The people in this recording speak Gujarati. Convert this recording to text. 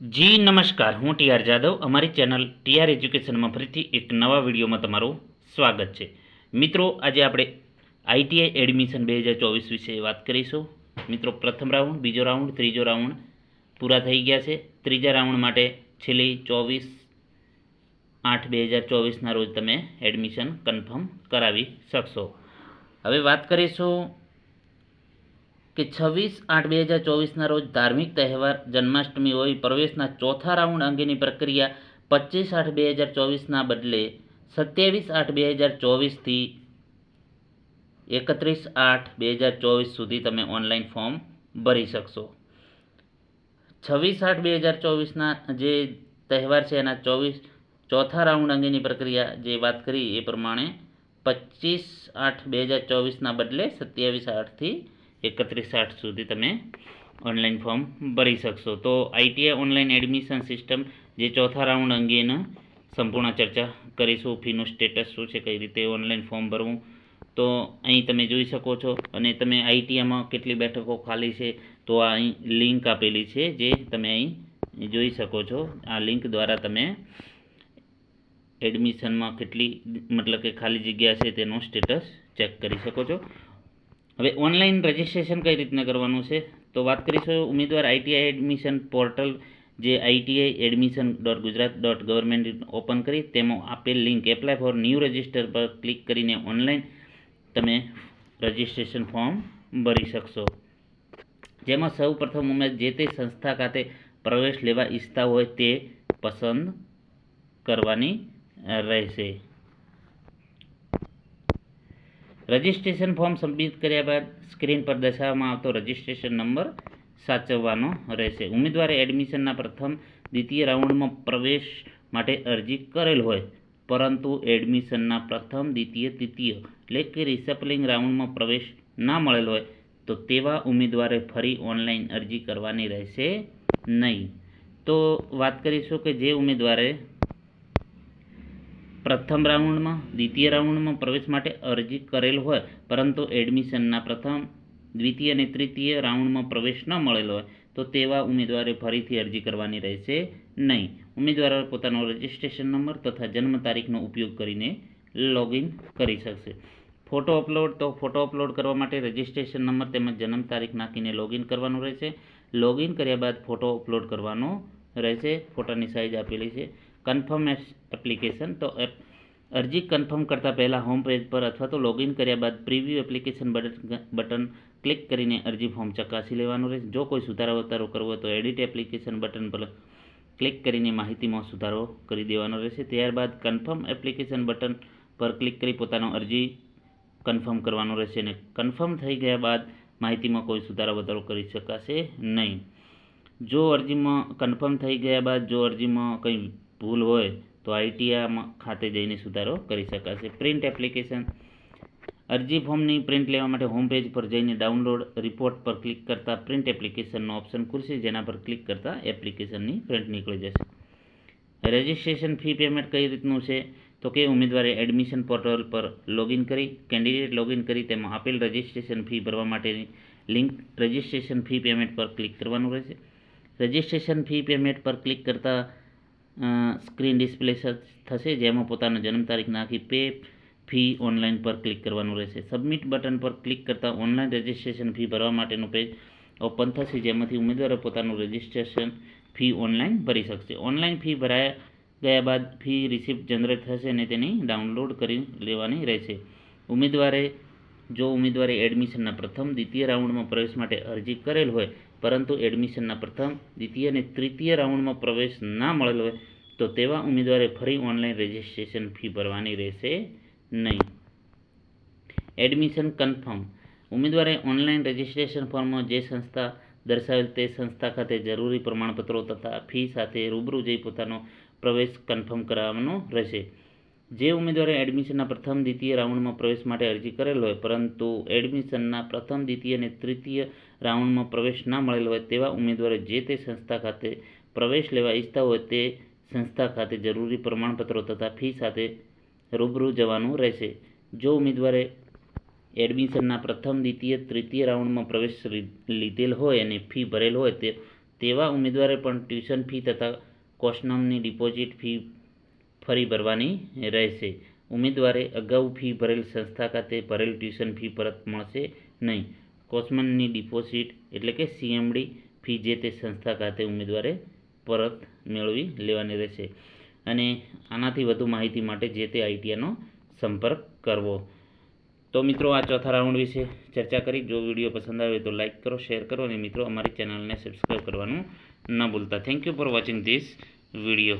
જી, નમસ્કાર. હું ટીઆર જાદવ. અમારી ચેનલ ટીઆર એજ્યુકેશનમાં ફરીથી એક નવા વિડીયોમાં તમારું સ્વાગત છે. મિત્રો, આજે આપણે આઈટીઆઈ એડમિશન બે હજાર ચોવીસ વિશે વાત કરીશું. મિત્રો, પ્રથમ રાઉન્ડ, બીજો રાઉન્ડ, ત્રીજો રાઉન્ડ પૂરા થઈ ગયા છે. ત્રીજા રાઉન્ડ માટે છેલ્લી ચોવીસ આઠ બે હજાર ચોવીસના રોજ તમે એડમિશન કન્ફર્મ કરાવી શકશો. હવે વાત કરીશું કે છવ્વીસ આઠ બે હજાર ચોવીસના રોજ ધાર્મિક તહેવાર જન્માષ્ટમી હોય, પ્રવેશના ચોથા રાઉન્ડ અંગેની પ્રક્રિયા પચીસ આઠ બે હજાર ચોવીસના બદલે સત્યાવીસ આઠ બે હજાર ચોવીસથી એકત્રીસ આઠ બે હજાર ચોવીસ સુધી તમે ઓનલાઈન ફોર્મ ભરી શકશો. છવ્વીસ આઠ બે હજાર ચોવીસના જે તહેવાર છે, એના ચોવીસ ચોથા રાઉન્ડ અંગેની પ્રક્રિયા જે વાત કરી, એ પ્રમાણે પચીસ આઠ બે હજાર ચોવીસના બદલે સત્યાવીસ આઠથી એકત્રીસ આઠ સુધી તમે ઓનલાઈન ફોર્મ ભરી શકશો. તો આઈટીઆઈ ઓનલાઈન એડમિશન સિસ્ટમ જે ચોથા રાઉન્ડ અંગેના સંપૂર્ણ ચર્ચા કરીશું. ફીનું સ્ટેટસ શું છે, કઈ રીતે ઓનલાઈન ફોર્મ ભરવું? તો અહીં તમે જોઈ શકો છો અને તમે આઈટીઆઈમાં કેટલી બેઠકો ખાલી છે, તો આ અહીં લિંક આપેલી છે જે તમે અહીં જોઈ શકો છો. આ લિંક દ્વારા તમે એડમિશનમાં કેટલી, મતલબ કે ખાલી જગ્યા છે તેનો સ્ટેટસ ચેક કરી શકો છો. હવે ઓનલાઈન રજિસ્ટ્રેશન કઈ રીતના કરવાનું છે? તો વાત કરીશું ઉમેદવાર આઈટીઆઈ એડમિશન પોર્ટલ જે ITI admission dot Gujarat dot government open કરી, તેમાં આપેલ link apply for new register પર ક્લિક કરીને ઓનલાઈન તમે રજિસ્ટ્રેશન ફોર્મ ભરી શકશો. જેમાં સૌ પ્રથમ ઉમેદ જે તે સંસ્થા ખાતે પ્રવેશ લેવા ઈચ્છતા હોય તે પસંદ કરવાની રહેશે. રજિસ્ટ્રેશન ફોર્મ સબમિટ કર્યા બાદ સ્ક્રીન પર દર્શાવવામાં આવતો રજિસ્ટ્રેશન નંબર સાચવવાનો રહેશે. ઉમેદવારે એડમિશનના પ્રથમ દ્વિતીય રાઉન્ડમાં પ્રવેશ માટે અરજી કરેલ હોય, પરંતુ એડમિશનના પ્રથમ દ્વિતીય તૃતીય એટલે કે રિસેપલિંગ રાઉન્ડમાં પ્રવેશ ના મળેલ હોય, તો તેવા ઉમેદવારે ફરી ઓનલાઈન અરજી કરવાની રહેશે નહીં. તો વાત કરીશું કે જે ઉમેદવારે પ્રથમ રાઉન્ડમાં, દ્વિતીય રાઉન્ડમાં પ્રવેશ માટે અરજી કરેલ હોય, પરંતુ એડમિશનના પ્રથમ, દ્વિતીય અને તૃતીય રાઉન્ડમાં પ્રવેશ ન મળેલો હોય, તો તેવા ઉમેદવારે ફરીથી અરજી કરવાની રહેશે નહીં. ઉમેદવારો પોતાનો રજિસ્ટ્રેશન નંબર તથા જન્મ તારીખનો ઉપયોગ કરીને લોગિન કરી શકશે. ફોટો અપલોડ, તો ફોટો અપલોડ કરવા માટે રજિસ્ટ્રેશન નંબર તેમજ જન્મ તારીખ નાખીને લોગિન કરવાનું રહેશે. લોગિન કર્યા બાદ ફોટો અપલોડ કરવાનો રહેશે. ફોટાની સાઇઝ આપેલી છે. કન્ફર્મ એપ્લિકેશન તો અરજી કન્ફર્મ કરતાં પહેલાં હોમ પેજ પર અથવા તો લોગિન કર્યા બાદ પ્રિવ્યૂ એપ્લિકેશન બટન ક્લિક કરીને અરજી ફોર્મ ચકાસી લેવાનું રહેશે. જો કોઈ સુધારો વધારો કરવો તો એડિટ એપ્લિકેશન બટન પર ક્લિક કરીને માહિતીમાં સુધારો કરી દેવાનો રહેશે. ત્યારબાદ કન્ફર્મ એપ્લિકેશન બટન પર ક્લિક કરી પોતાનો અરજી કન્ફર્મ કરવાનો રહેશે અને કન્ફર્મ થઈ ગયા બાદ માહિતીમાં કોઈ સુધારો વધારો કરી શકાશે નહીં. જો અરજીમાં કન્ફર્મ થઈ ગયા બાદ, જો અરજીમાં કંઈ ભૂલ હોય તો આઈટીઆઈમાં ખાતે જઈને સુધારો કરી શકાશે. Print application. અરજી ફોર્મની પ્રિન્ટ લેવા માટે હોમ પેજ પર જઈને ડાઉનલોડ રિપોર્ટ પર ક્લિક કરતાં પ્રિન્ટ એપ્લિકેશનનો ઓપ્શન ખુલશે, જેના પર ક્લિક કરતાં એપ્લિકેશનની પ્રિન્ટ નીકળી જશે. રજિસ્ટ્રેશન ફી પેમેન્ટ કઈ રીતનું છે? તો કે ઉમેદવારે એડમિશન પોર્ટલ પર લોગિન કરી કેન્ડિડેટ લોગિન કરી, તેમાં આપેલ રજિસ્ટ્રેશન ફી ભરવા માટેની લિંક રજિસ્ટ્રેશન ફી પેમેન્ટ પર ક્લિક કરવાનું રહેશે. રજિસ્ટ્રેશન ફી પેમેન્ટ પર ક્લિક કરતાં સ્ક્રીન ડિસ્પ્લે થશે, જેમાં પોતાનો જન્મ તારીખ નાખી પે ફી ઓનલાઈન પર ક્લિક કરવાનું રહેશે. સબમિટ બટન પર ક્લિક કરતાં ઓનલાઈન રજિસ્ટ્રેશન ફી ભરવા માટેનું પેજ ઓપન થશે, જેમાંથી ઉમેદવારો પોતાનું રજિસ્ટ્રેશન ફી ઓનલાઈન ભરી શકશે. ઓનલાઈન ફી ભરાયા ગયા બાદ ફી રિસિપ્ટ જનરેટ થશે અને તેની ડાઉનલોડ કરી લેવાની રહેશે. ઉમેદવારે, જો ઉમેદવારે એડમિશનના પ્રથમ, દ્વિતીય રાઉન્ડમાં પ્રવેશ માટે અરજી કરેલ હોય પરંતુ એડમિશનના પ્રથમ, દ્વિતીય અને તૃતીય રાઉન્ડમાં પ્રવેશ ના મળેલો હોય, તો તેવા ઉમેદવારે ફરી ઓનલાઈન રજિસ્ટ્રેશન ફી ભરવાની રહેશે નહીં. એડમિશન કન્ફર્મ ઉમેદવારે ઓનલાઈન રજિસ્ટ્રેશન ફોર્મમાં જે સંસ્થા દર્શાવેલ તે સંસ્થા ખાતે જરૂરી પ્રમાણપત્રો તથા ફી સાથે રૂબરૂ જઈ પોતાનો પ્રવેશ કન્ફર્મ કરાવવાનો રહેશે. જે ઉમેદવારે એડમિશનના પ્રથમ દ્વિતીય રાઉન્ડમાં પ્રવેશ માટે અરજી કરેલ હોય, પરંતુ એડમિશનના પ્રથમ દ્વિતીય અને તૃતીય રાઉન્ડમાં પ્રવેશ ના મળેલ હોય તેવા ઉમેદવારે જે તે સંસ્થા ખાતે પ્રવેશ લેવા ઈચ્છતા હોય તે સંસ્થા ખાતે જરૂરી પ્રમાણપત્રો તથા ફી સાથે રૂબરૂ જવાનું રહેશે. જો ઉમેદવારે એડમિશનના પ્રથમ દ્વિતીય, તૃતીય રાઉન્ડમાં પ્રવેશ લીધેલ હોય અને ફી ભરેલ હોય તે, તેવા ઉમેદવારે પણ ટ્યુશન ફી તથા કોસ્ટનમની ડિપોઝિટ ફી ફરી ભરવાની રહેશે. ઉમેદવારે અગાઉ ફી ભરેલ સંસ્થા ખાતે ભરેલ ટ્યુશન ફી પરત મળશે નહીં. કોસ્મનની ડિપોઝિટ એટલે કે સીએમડી ફી જે તે સંસ્થા ખાતે ઉમેદવારે પરત મેળવી લેવાની રહેશે. અને આનાથી વધુ માહિતી માટે જે તે આઈટીઆઈનો સંપર્ક કરવો. તો મિત્રો, આ ચોથા રાઉન્ડ વિશે ચર્ચા કરી. જો વીડિયો પસંદ આવે તો લાઈક કરો, શેર કરો અને મિત્રો, અમારી ચેનલને સબસ્ક્રાઈબ કરવાનું ન ભૂલતા. Thank you for watching this video.